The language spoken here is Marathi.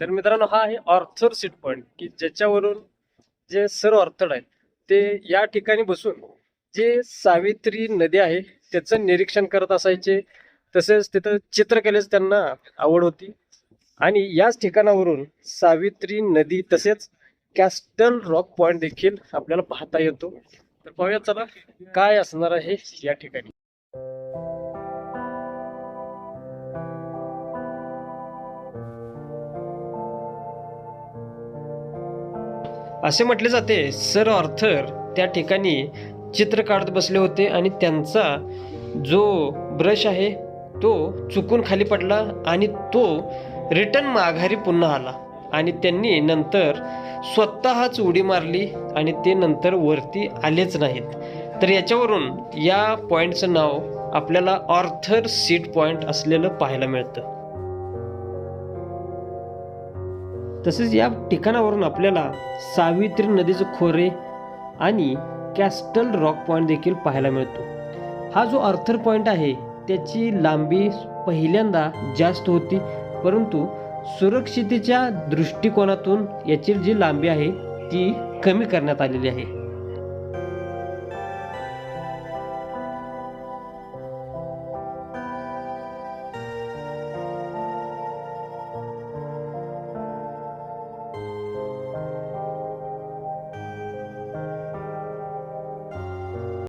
तर मित्रांनो हा आहे ऑर्थर सीट पॉईंट की ज्याच्यावरून जे सर्व ऑर्थड आहेत ते या ठिकाणी बसून जे सावित्री नदी आहे त्याचं निरीक्षण करत असायचे. तसेच तिथं चित्रकलेच त्यांना आवड होती. आणि याच ठिकाणावरून सावित्री नदी तसेच कॅस्टल रॉक पॉइंट देखील आपल्याला पाहता येतो. तर पाहूया चला काय असणार आहे या ठिकाणी. असे म्हटले जाते. सर ऑर्थर त्या ठिकाणी चित्र काढत बसले होते आणि त्यांचा जो ब्रश आहे तो चुकून खाली पडला आणि तो रिटर्न माघारी पुन्हा आला. आणि त्यांनी नंतर स्वतःच उडी मारली आणि ते नंतर वरती आलेच नाहीत. तर याच्यावरून या पॉईंटचं नाव आपल्याला ऑर्थर सीट पॉईंट असलेलं पाहायला मिळतं. तसेच या ठिकाणावरून आपल्याला सावित्री नदीचं खोरे आणि कॅस्टल रॉक पॉईंट देखील पाहायला मिळतो. हा जो अर्थर पॉईंट आहे त्याची लांबी पहिल्यांदा जास्त होती परंतु सुरक्षितेच्या दृष्टिकोनातून याची जी लांबी आहे ती कमी करण्यात आलेली आहे.